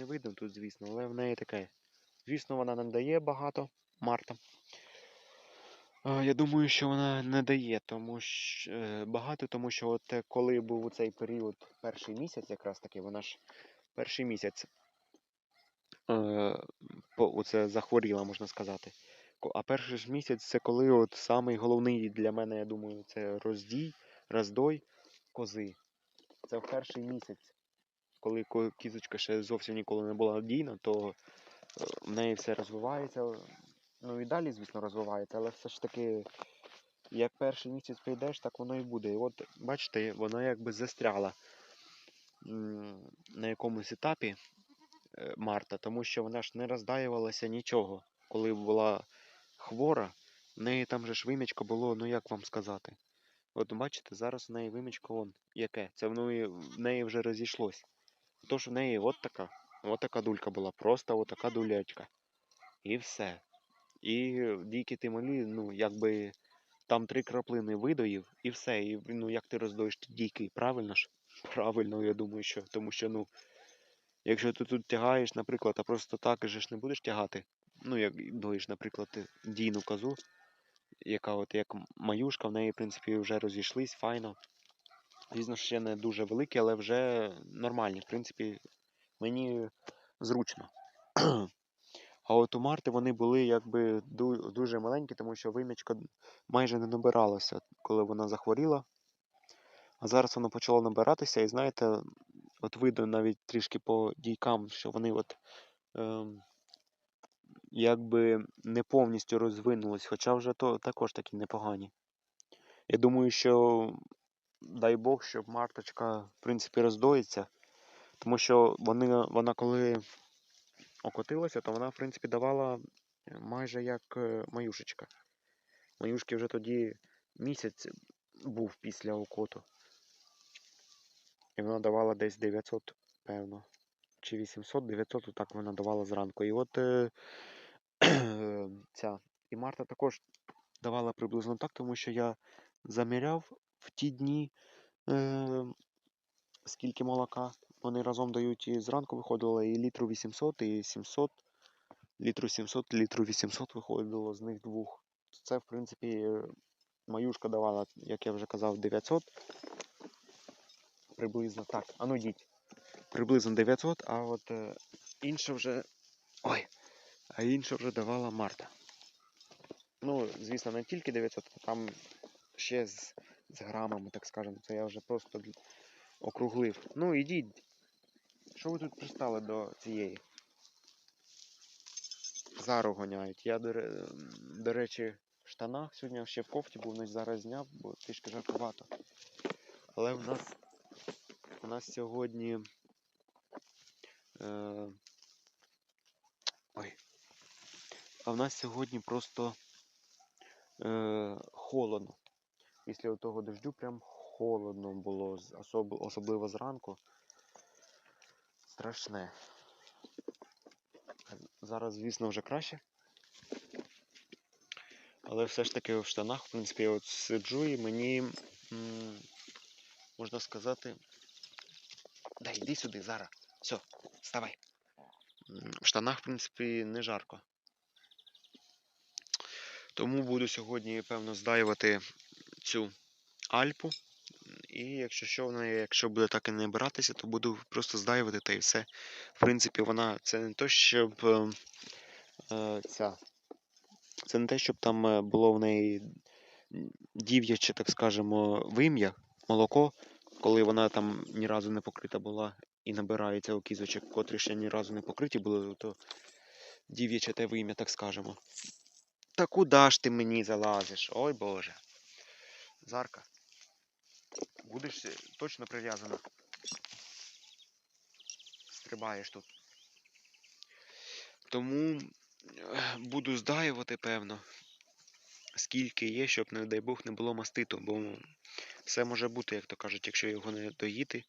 не видно тут, звісно, але в неї таке. Звісно, вона не дає багато Марта. Я думаю, що вона не дає тому що, е, багато, тому що от е, коли був у цей період перший місяць, якраз таки, вона ж перший місяць е, оце захворіла, можна сказати. А перший ж місяць це коли от самий головний для мене, я думаю, це роздій, роздой кози. Це в перший місяць, коли кізочка ще зовсім ніколи не була надійна, то е, в неї все розвивається. Ну і далі, звісно, розвивається, але все ж таки, як перший місяць прийдеш, так воно і буде. І от, бачите, вона якби застряла на якомусь етапі е, Марта, тому що вона ж не роздаювалася нічого. Коли була хвора, в неї там же ж вимічко було, ну як вам сказати. От бачите, зараз в неї вимічко вон яке. Це в неї, в неї вже розійшлось. Тож в неї от така, от така дулька була, просто от така дулячка. І все. І дійки ти малі, ну, якби там три краплини видоїв, і все. І ну як ти роздоїш дійки, правильно ж? Правильно, я думаю, що. Тому що, ну, якщо ти тут тягаєш, наприклад, а просто так же ж не будеш тягати. Ну, як доїш, наприклад, дійну козу, яка от як маюшка, в неї, в принципі, вже розійшлись, файно. Звісно, ще не дуже великі, але вже нормальні. В принципі, мені зручно. А от у Марти вони були якби дуже маленькі, тому що вимічка майже не набиралася, коли вона захворіла. А зараз воно почало набиратися, і знаєте, от видно навіть трішки по дійкам, що вони от ем, якби не повністю розвинулись, хоча вже то також такі непогані. Я думаю, що дай Бог, щоб Марточка, в принципі, роздоїться, тому що вони, вона коли окотилася, то вона, в принципі, давала е, майже як е, маюшечка. Маюшки вже тоді місяць був після окоту. І вона давала десь 900, певно. Чи 800, 900, отак вона давала зранку. І от е, ця. І Марта також давала приблизно так, тому що я заміряв в ті дні, е, скільки молока. Вони разом дають і зранку виходило і літру 800, і 700, літру 700, літру 800 виходило з них двох. Це, в принципі, маюшка давала, як я вже казав, 900. Приблизно так. А ну йдіть. Приблизно 900, а от е, інше вже. Ой! А інше вже давала Марта. Ну, звісно, не тільки 900, а там ще з, з грамами, так скажемо. Це я вже просто округлив. Ну, ідіть. Що ви тут пристали до цієї? Зару гоняють. Я, до, речі, в штанах сьогодні ще в кофті був, не зараз зняв, бо трішки жаркувато. Але в нас, у нас сьогодні. Е, ой. А в нас сьогодні просто е, холодно. Після того дождю прям холодно було, особ, особливо зранку. Страшне. Зараз, звісно, вже краще. Але все ж таки в штанах, в принципі, я от сиджу і мені, можна сказати. Дай, йди сюди, зараз. Все, вставай. В штанах, в принципі, не жарко. Тому буду сьогодні, певно, здаювати цю Альпу. І якщо що, вона, якщо буде так і не братися, то буду просто здаювати та і все. В принципі, вона це не то, щоб е, е, ця. Це не те, щоб там е, було в неї дів'яче, так скажемо, вим'я, молоко, коли вона там ні разу не покрита була і набирається у кізочок, котрі ще ні разу не покриті були, то дів'яче те вим'я, так скажемо. Та куди ж ти мені залазиш? Ой Боже. Зарка. Будеш е, точно прив'язана. Стрибаєш тут. Тому е, буду здаювати, певно, скільки є, щоб, не дай Бог, не було маститу, бо все може бути, як то кажуть, якщо його не доїти.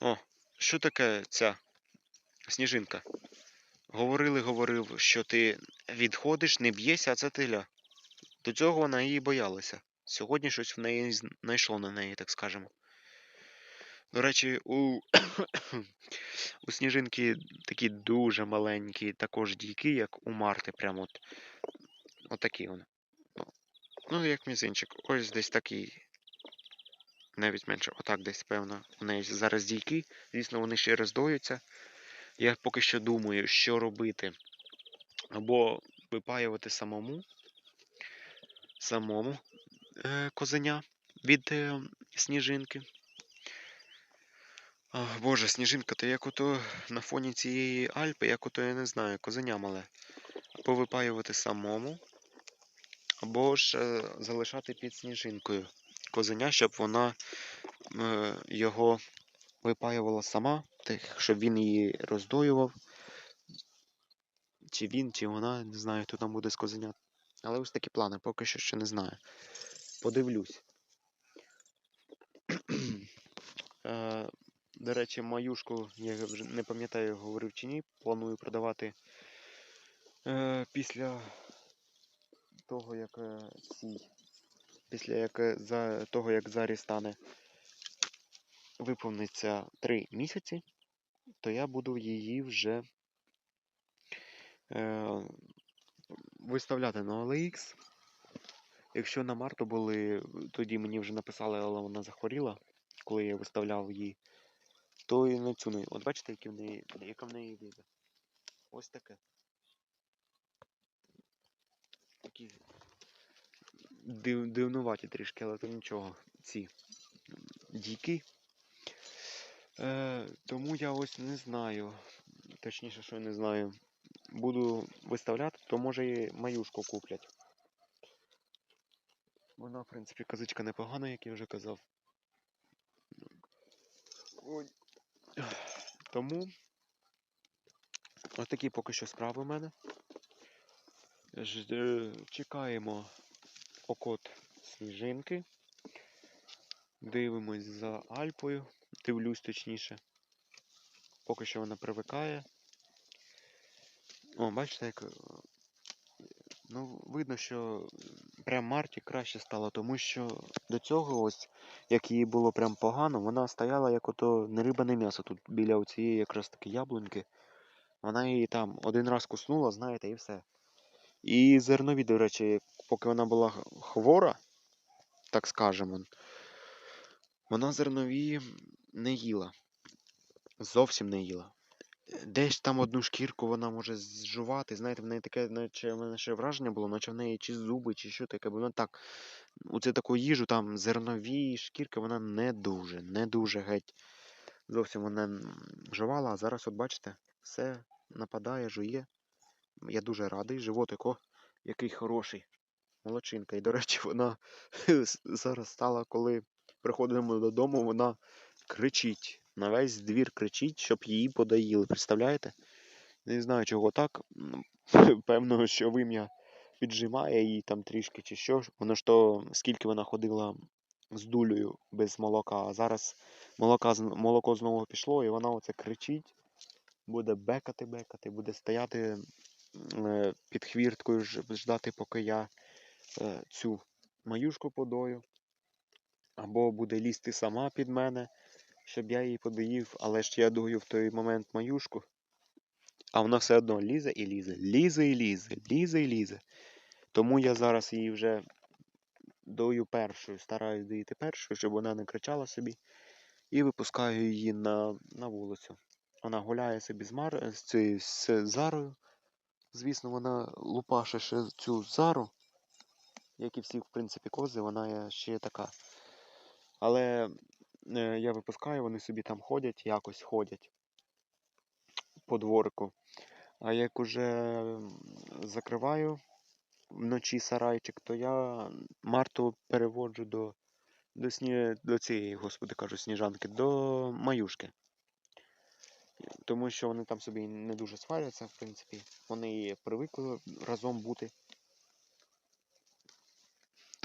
О, що таке ця сніжинка? Говорили, говорив, що ти відходиш, не б'єшся, а це тиля. До цього вона її боялася. Сьогодні щось в неї знайшло на неї, так скажемо. До речі, у, у сніжинки такі дуже маленькі, також дійки, як у Марти. Прямо от. Отакі вони. Ну, Ну, як мізинчик. Ось десь такий. Навіть менше. Отак десь, певно. У неї зараз дійки. Звісно, вони ще роздоються. Я поки що думаю, що робити. Або випаювати самому. Самому козеня від е, сніжинки. А, Боже, сніжинка, то як ото на фоні цієї Альпи, як ото я не знаю, козеня мале. Або випаювати самому, або ж е, залишати під сніжинкою козеня, щоб вона е, його випаювала сама, так, щоб він її роздоював. Чи він, чи вона, не знаю, хто там буде з козенят. Але ось такі плани, поки що ще не знаю. Подивлюсь. Е, До речі, маюшку, я вже не пам'ятаю, говорив чи ні, планую продавати е, після того, як е, цій, після як, е, за, того, як зарі стане виповниться 3 місяці, то я буду її вже е, виставляти на OLX. Якщо на Марту були, тоді мені вже написали, але вона захворіла, коли я виставляв її, то і на цю не. От бачите, які в неї, яка в неї віза. Ось таке. Такі див, дивнуваті трішки, але то нічого. Ці дійки. Е, тому я ось не знаю. Точніше, що я не знаю. Буду виставляти, то може і маюшку куплять. Вона, в принципі, казичка непогана, як я вже казав. Ой. Тому ось такі поки що справи в мене. Е, Чекаємо окот сніжинки. Дивимось за Альпою. Дивлюсь точніше. Поки що вона привикає. О, бачите, як. е, Ну, видно, що прям Марті краще стало, тому що до цього, ось, як їй було прям погано, вона стояла як ото не риба, не м'ясо тут біля цієї якраз таки яблуньки. Вона її там один раз куснула, знаєте, і все. І зернові, до речі, поки вона була хвора, так скажемо, вона зернові не їла. Зовсім не їла. Десь там одну шкірку вона може зжувати. Знаєте, в неї таке, наче в мене ще враження було, наче в неї чи зуби, чи що таке, бо вона так. Оце таку їжу, там зернові шкірки, вона не дуже, не дуже геть. Зовсім вона жувала, а зараз, от бачите, все нападає, жує. Я дуже радий. Животик, о, який хороший. Молодчинка. І, до речі, вона зараз стала, коли приходимо додому, вона кричить. На весь двір кричить, щоб її подаїли. Представляєте? Не знаю, чого так. Певно, що вим'я піджимає її там трішки чи що. Воно ж то, скільки вона ходила з дулею без молока, а зараз молока, молоко знову пішло, і вона оце кричить, буде бекати, бекати, буде стояти е, під хвірткою, ждати, поки я е, цю маюшку подою. Або буде лізти сама під мене, щоб я її подоїв, але ж я дою в той момент маюшку. А вона все одно лізе і лізе, лізе і лізе, лізе і лізе. Тому я зараз її вже дою першою, стараюсь доїти першою, щоб вона не кричала собі. І випускаю її на, на вулицю. Вона гуляє собі з, Мар... з, цією, з Зарою. Звісно, вона лупаше ще цю Зару, як і всі, в принципі, кози, вона ще така. Але я випускаю, вони собі там ходять, якось ходять по дворику. А як уже закриваю вночі сарайчик, то я Марту переводжу до, до, сні, до цієї, господи кажу, сніжанки, до маюшки. Тому що вони там собі не дуже сваряться, в принципі. Вони привикли разом бути.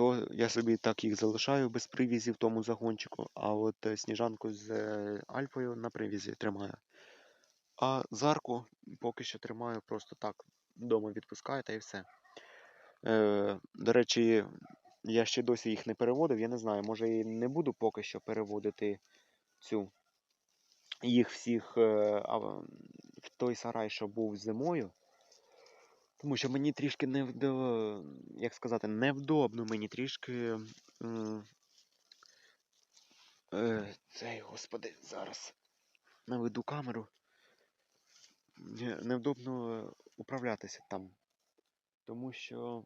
То я собі так їх залишаю без привізі в тому загончику, а от е, сніжанку з е, Альфою на привізі тримаю. А зарку поки що тримаю просто так. Вдома відпускаю та і все. Е, до речі, я ще досі їх не переводив. Я не знаю, може і не буду поки що переводити цю їх всіх е, в той сарай, що був зимою. Тому що мені трішки невдо, як сказати, невдобно мені трішки. Е, цей, господи, зараз наведу камеру. Невдобно управлятися там. Тому що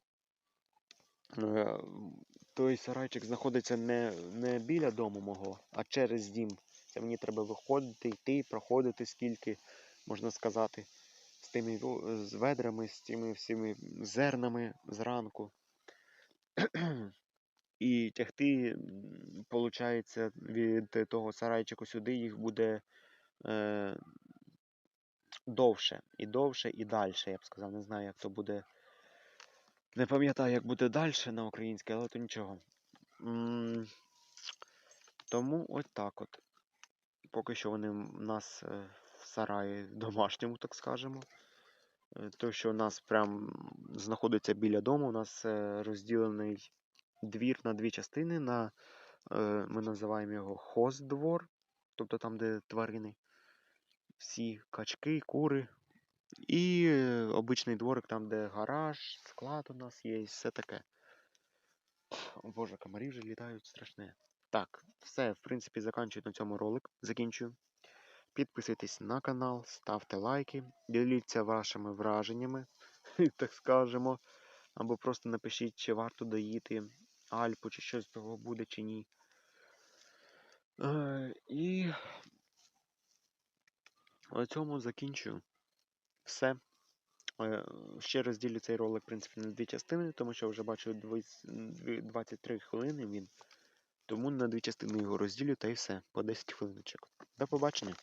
е, той сарайчик знаходиться не, не біля дому мого, а через дім. Це мені треба виходити, йти, проходити скільки, можна сказати, з тими з ведрами, з тими всіми зернами зранку. І тягти, виходить, від того сарайчику сюди їх буде е, довше. І довше, і далі, я б сказав. Не знаю, як то буде. Не пам'ятаю, як буде далі на українській, але то нічого. М, Тому ось так от. Поки що вони в нас е, сараї домашньому, так скажемо. Е, Той, що у нас прям знаходиться біля дому, у нас е, розділений двір на дві частини. На, е, ми називаємо його хоздвор, тобто там, де тварини. Всі качки, кури. І е, обичний дворик, там, де гараж, склад у нас є, і все таке. О боже, комарі вже літають страшне. Так, все, в принципі, закінчую на цьому ролик. Закінчую. Підписуйтесь на канал, ставте лайки, діліться вашими враженнями, так скажемо. Або просто напишіть, чи варто доїти Альпу, чи щось з того буде, чи ні. Е, і на цьому закінчую. Все. Е, Ще розділю цей ролик, в принципі, на дві частини, тому що вже бачу 23 хвилини він. Тому на дві частини його розділю та й все. По 10 хвилиночок. До побачення.